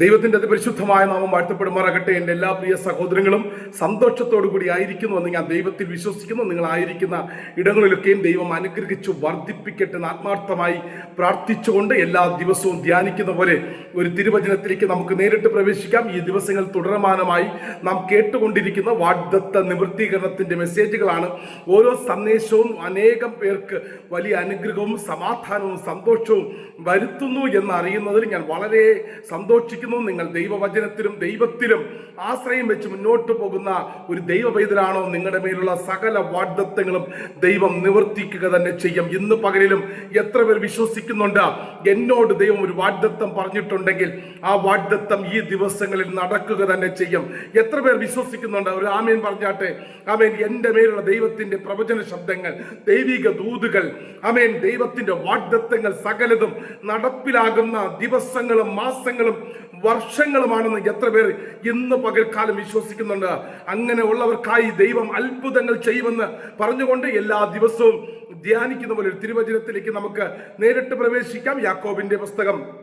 ദൈവത്തിന്റെ അതിപരിശുദ്ധമായ നാമം വാഴ്ത്തപ്പെടുമാറാകട്ടെ എന്റെ എല്ലാ പ്രിയ സഹോദരങ്ങളും. സന്തോഷത്തോടു കൂടി ആയിരിക്കുന്നു എന്ന് ഞാൻ ദൈവത്തിൽ വിശ്വസിക്കുന്നു. നിങ്ങൾ ആയിരിക്കുന്ന ഇടങ്ങളിലൊക്കെയും ദൈവം അനുഗ്രഹിച്ചു വർദ്ധിപ്പിക്കട്ടെ എന്ന് ആത്മാർത്ഥമായി പ്രാർത്ഥിച്ചുകൊണ്ട് എല്ലാ ദിവസവും ധ്യാനിക്കുന്ന പോലെ ഒരു തിരുവചനത്തിലേക്ക് നമുക്ക് നേരിട്ട് പ്രവേശിക്കാം. ഈ ദിവസങ്ങൾ തുടർമാനമായി നാം കേട്ടുകൊണ്ടിരിക്കുന്ന വാഗ്ദത്ത നിവൃത്തീകരണത്തിന്റെ മെസ്സേജുകളാണ്. ഓരോ സന്ദേശവും അനേകം പേർക്ക് വലിയ അനുഗ്രഹവും സമാധാനവും സന്തോഷവും വരുത്തുന്നു എന്ന് അറിയുന്നതിൽ ഞാൻ വളരെ സന്തോഷിക്കുന്നു. നിങ്ങൾ ദൈവവചനത്തിലും ദൈവത്തിലും ആശ്രയം വെച്ച് മുന്നോട്ട് പോകുന്ന ഒരു ദൈവ പൈതലാണോ നിങ്ങളുടെ മേലുള്ള സകല വാഗ്ദത്തങ്ങളും ദൈവം നിവർത്തിക്കുക തന്നെ ചെയ്യും. ഇന്ന് പകലിലും എത്ര പേർ വിശ്വസിക്കുന്നുണ്ട്? എന്നോട് ദൈവം ഒരു വാഗ്ദത്തം പറഞ്ഞിട്ടുണ്ടെങ്കിൽ ആ വാഗ്ദത്തം ഈ ദിവസങ്ങളിൽ നടക്കുക തന്നെ ചെയ്യും. എത്ര പേർ വിശ്വസിക്കുന്നുണ്ട്? ഒരു ആമേൻ പറഞ്ഞാട്ടെ. ആമേൻ. എന്റെ മേലുള്ള ദൈവത്തിന്റെ പ്രവചന ശബ്ദങ്ങൾ ദൈവിക ദൂതുകൾ ആമേൻ. ദൈവത്തിന്റെ വാഗ്ദത്തങ്ങൾ സകലതും നടപ്പിലാകുന്ന ദിവസങ്ങളും മാസങ്ങളും വർഷങ്ങളുമാണെന്ന് എത്ര പേർ ഇന്ന് പകൽക്കാലം വിശ്വസിക്കുന്നുണ്ട്. അങ്ങനെ ഉള്ളവർക്കായി ദൈവം അത്ഭുതങ്ങൾ ചെയ്യുമെന്ന് പറഞ്ഞുകൊണ്ട് എല്ലാ ദിവസവും ധ്യാനിക്കുന്ന പോലെ ഒരു തിരുവചനത്തിലേക്ക് നമുക്ക് നേരിട്ട് പ്രവേശിക്കാം. യാക്കോബിന്റെ പുസ്തകം.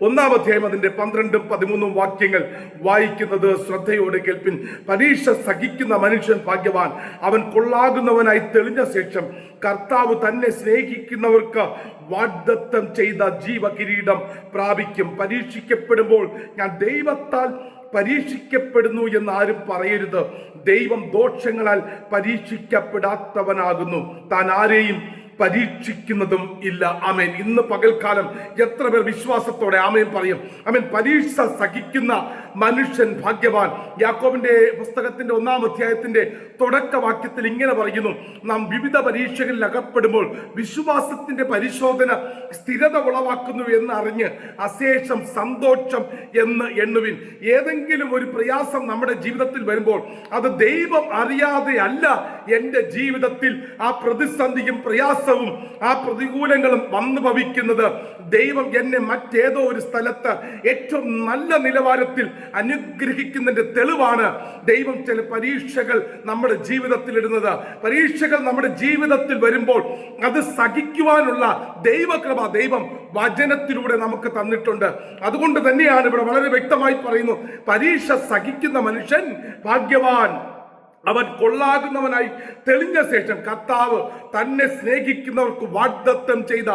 ഒന്നാം അധ്യായം അതിന്റെ പന്ത്രണ്ടും പതിമൂന്നും വാക്യങ്ങൾ വായിക്കുന്നത് ശ്രദ്ധയോടെ കേൾപ്പിൻ. പരീക്ഷ സഹിക്കുന്ന മനുഷ്യൻ ഭാഗ്യവാൻ. അവൻ കൊള്ളാകുന്നവനായി തെളിഞ്ഞ ശേഷം കർത്താവ് തന്നെ സ്നേഹിക്കുന്നവർക്ക് വാഗ്ദത്തം ചെയ്ത ജീവകിരീടം പ്രാപിക്കും. പരീക്ഷിക്കപ്പെടുമ്പോൾ ഞാൻ ദൈവത്താൽ പരീക്ഷിക്കപ്പെടുന്നു എന്ന് ആരും പറയരുത്. ദൈവം ദോഷങ്ങളാൽ പരീക്ഷിക്കപ്പെടാത്തവനാകുന്നു. താൻ ആരെയും പരീക്ഷിക്കുന്നതും ഇല്ല. ആമേൻ. ഇന്ന് പകൽക്കാലം എത്ര പേർ വിശ്വാസത്തോടെ ആമേൻ പറയും. ആമേൻ. പരീക്ഷ സഹിക്കുന്ന മനുഷ്യൻ ഭാഗ്യവാൻ. യാക്കോബിന്റെ പുസ്തകത്തിന്റെ ഒന്നാം അധ്യായത്തിന്റെ തുടക്കവാക്യത്തിൽ ഇങ്ങനെ പറയുന്നു നാം വിവിധ പരീക്ഷകളിൽ അകപ്പെടുമ്പോൾ വിശ്വാസത്തിന്റെ പരിശോധന സ്ഥിരത ഉളവാക്കുന്നു എന്ന് അറിഞ്ഞ് അശേഷം സന്തോഷം എന്ന് എണ്ണുവിൻ. ഏതെങ്കിലും ഒരു പ്രയാസം നമ്മുടെ ജീവിതത്തിൽ വരുമ്പോൾ അത് ദൈവം അറിയാതെ അല്ല എന്റെ ജീവിതത്തിൽ ആ പ്രതിസന്ധിയും പ്രയാസവും ആ പ്രതികൂലങ്ങളും വന്നു ഭവിക്കുന്നത് ദൈവം എന്നെ മറ്റേതോ ഒരു സ്ഥലത്ത് ഏറ്റവും നല്ല നിലവാരത്തിൽ അനുഗ്രഹിക്കുന്നതിന്റെ തെളിവാണ് ദൈവം ചില പരീക്ഷകൾ നമ്മുടെ ജീവിതത്തിൽ ഇടുന്നത് പരീക്ഷകൾ നമ്മുടെ ജീവിതത്തിൽ വരുമ്പോൾ അത് സഹിക്കുവാനുള്ള ദൈവകൃപ ദൈവം വചനത്തിലൂടെ നമുക്ക് തന്നിട്ടുണ്ട്. അതുകൊണ്ട് തന്നെയാണ് ഇവിടെ വളരെ വ്യക്തമായി പറയുന്നു പരീക്ഷ സഹിക്കുന്ന മനുഷ്യൻ ഭാഗ്യവാൻ. അവൻ കൊള്ളാകുന്നവനായി തെളിഞ്ഞ ശേഷം കർത്താവ് തന്നെ സ്നേഹിക്കുന്നവർക്ക് വാഗ്ദത്തം ചെയ്ത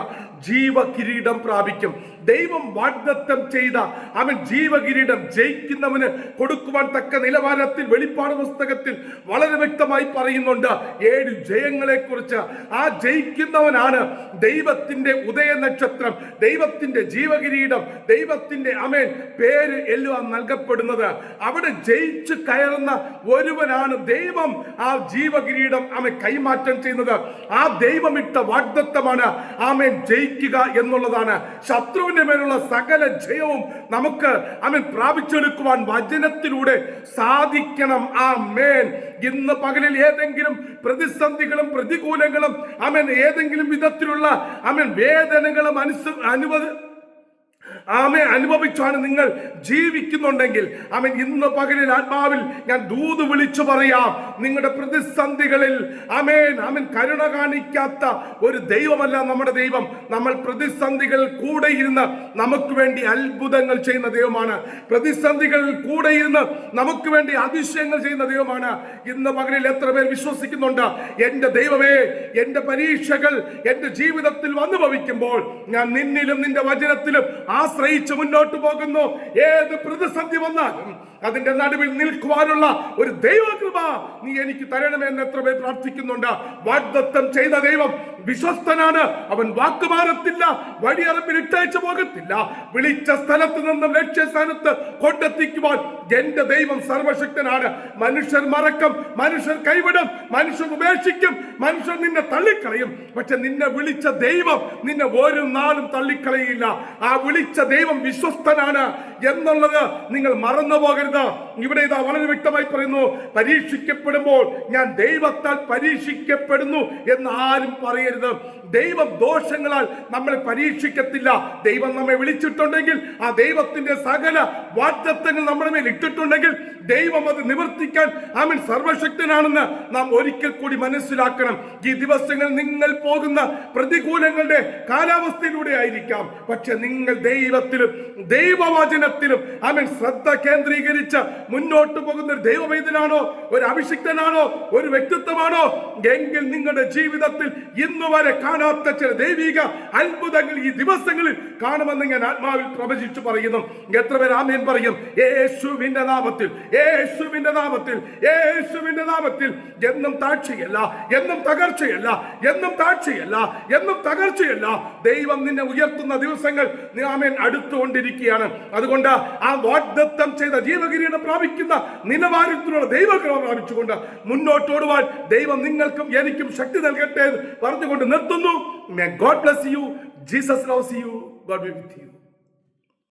ജീവകിരീടം പ്രാപിക്കും. ദൈവം വാഗ്ദത്തം ചെയ്ത അവൻ ജീവകിരീടം ജയിക്കുന്നവന് കൊടുക്കുവാൻ തക്ക നിലവാരത്തിൽ വെളിപ്പാട് പുസ്തകത്തിൽ വളരെ വ്യക്തമായി പറയുന്നുണ്ട്. ഏഴ് ജയങ്ങളെ കുറിച്ച് ആ ജയിക്കുന്നവനാണ് ദൈവത്തിന്റെ ഉദയ നക്ഷത്രം ദൈവത്തിന്റെ ജീവകിരീടം ദൈവത്തിന്റെ അമേൻ പേര് എല്ലാം നൽകപ്പെടുന്നത്. അവിടെ ജയിച്ചു കയറുന്ന ഒരുവനാണ് ദൈവം. ആ ജീവകിരീടം അവൻ കൈമാറ്റം ചെയ്യുന്നത്. ആ ദൈവമിട്ട വാഗ്ദത്തമാണ്. ആമേൻ ജയിക്കുക എന്നുള്ളതാണ് ശത്രുവിന്റെ മേലുള്ള സകല ജയവും നമുക്ക് അവൻ പ്രാപിച്ചെടുക്കുവാൻ വചനത്തിലൂടെ സാധിക്കണം. ആ മേൻ ഇന്ന് പകലിൽ ഏതെങ്കിലും പ്രതിസന്ധികളും പ്രതികൂലങ്ങളും അവൻ ഏതെങ്കിലും വിധത്തിലുള്ള അവൻ വേദനകളും അനുസ അനുവദ ആമെ അനുഭവിച്ചാണ് നിങ്ങൾ ജീവിക്കുന്നുണ്ടെങ്കിൽ. ആമൻ ഇന്ന് പകലിൽ ആത്മാവിൽ ഞാൻ ദൂത് വിളിച്ചു പറയാം. നിങ്ങളുടെ പ്രതിസന്ധികളിൽ ആമേൻ ആമൻ കരുണ കാണിക്കാത്ത ഒരു ദൈവമല്ല നമ്മുടെ ദൈവം. നമ്മൾ പ്രതിസന്ധികളിൽ കൂടെ ഇരുന്ന് നമുക്ക് വേണ്ടി അത്ഭുതങ്ങൾ ചെയ്യുന്ന ദൈവമാണ്. പ്രതിസന്ധികളിൽ കൂടെ ഇരുന്ന് നമുക്ക് വേണ്ടി അതിശയങ്ങൾ ചെയ്യുന്ന ദൈവമാണ്. ഇന്ന് പകലിൽ എത്ര പേർ വിശ്വസിക്കുന്നുണ്ട്? എന്റെ ദൈവമേ എന്റെ പരീക്ഷകൾ എന്റെ ജീവിതത്തിൽ വന്നു ഭവിക്കുമ്പോൾ ഞാൻ നിന്നിലും നിന്റെ വചനത്തിലും ആശ്രയിച്ച് മുന്നോട്ട് പോകുന്നു. ഏത് പ്രതിസന്ധി വന്നാലും അതിന്റെ നടുവിൽ നിൽക്കുവാനുള്ള ഒരു ദൈവകൃപ നീ എനിക്ക് തരണമെന്ന് എത്ര പേർ പ്രാർത്ഥിക്കുന്നുണ്ട്. വാഗ്ദത്തം ചെയ്ത ദൈവം വിശ്വസ്തനാണ്. അവൻ വാക്ക് വാക്കുമാറത്തില്ല വഴിയറമ്പിൽ ഇട്ടയച്ചു പോകത്തില്ല. വിളിച്ച സ്ഥലത്ത് നിന്നും ലക്ഷ്യസ്ഥാനത്ത് കൊണ്ടെത്തിക്കുവാൻ എന്റെ ദൈവം സർവശക്തനാണ്. മനുഷ്യർ മറക്കും മനുഷ്യർ കൈവിടും മനുഷ്യർ ഉപേക്ഷിക്കും മനുഷ്യർ നിന്നെ തള്ളിക്കളയും. പക്ഷെ നിന്നെ വിളിച്ച ദൈവം നിന്നെ ഒരു നാളും തള്ളിക്കളയില്ല ആ വിളിച്ച ദൈവം വിശ്വസ്തനാണ് എന്നുള്ളത് നിങ്ങൾ മറന്നു പോകരുത്. ഇവിടെ ഇതാ വളരെ വ്യക്തമായി പറയുന്നു പരീക്ഷിക്കപ്പെടുമ്പോൾ ഞാൻ ദൈവത്താൽ പരീക്ഷിക്കപ്പെടുന്നു എന്ന് ആരും പറയരുത്. ദൈവം ദോഷങ്ങളാൽ നമ്മളെ പരീക്ഷിക്കത്തില്ല. ദൈവം നമ്മെ വിളിച്ചിട്ടുണ്ടെങ്കിൽ ആ ദൈവത്തിന്റെ സകല വാഗ്ദത്തങ്ങൾ നമ്മുടെ മേൽ ഇട്ടിട്ടുണ്ടെങ്കിൽ ദൈവം അത് നിവർത്തിക്കാൻ ആമൻ സർവശക്തനാണെന്ന് നാം ഒരിക്കൽ കൂടി മനസ്സിലാക്കണം. ഈ ദിവസങ്ങൾ നിങ്ങൾ പോകുന്ന പ്രതികൂലങ്ങളുടെ കാലാവസ്ഥയിലൂടെ ആയിരിക്കാം. പക്ഷെ നിങ്ങൾ ദൈവത്തിലും ദൈവവചനത്തിലും ആമേൻ ശ്രദ്ധ കേന്ദ്രീകരിച്ച് മുന്നോട്ട് പോകുന്ന ഒരു ദൈവവൈദ്യനാണോ ഒരു അഭിഷിക്തനാണോ ഒരു വ്യക്തിത്വമാണോ? എങ്കിൽ നിങ്ങളുടെ ജീവിതത്തിൽ ഇന്നു വരെ കാണാത്ത ചില ദൈവിക അത്ഭുതങ്ങൾ ഈ ദിവസങ്ങളിൽ കാണുമെന്ന് ഞാൻ ആത്മാവിൽ പ്രവചിച്ചു പറയുന്നു. എത്ര പേർ ആമേൻ പറയും? യേശുവിന്റെ നാമത്തിൽ യേശുവിന്റെ നാമത്തിൽ യേശുവിന്റെ നാമത്തിൽ. എന്നും താഴ്ചയല്ല എന്നും തകർച്ചയല്ല എന്നും താഴ്ചയല്ല എന്നും തകർച്ചയല്ല. ദൈവം നിന്നെ ഉയർത്തുന്ന ദിവസങ്ങൾ ആമേൻ അടുത്തുകൊണ്ടിരിക്കുകയാണ്. അതുകൊണ്ട് ആ വാഗ്ദത്തം ചെയ്ത ജീവകിരീടം പ്രാപിക്കുന്ന നിലവാരത്തിലുള്ള ദൈവകൃപ പ്രാപിച്ചുകൊണ്ട് മുന്നോട്ടോടുവാൻ ദൈവം നിങ്ങൾക്കും എനിക്കും ശക്തി നൽകട്ടെ എന്ന് പറഞ്ഞുകൊണ്ട് നിർത്തുന്നു. God bless you Jesus loves you God be with you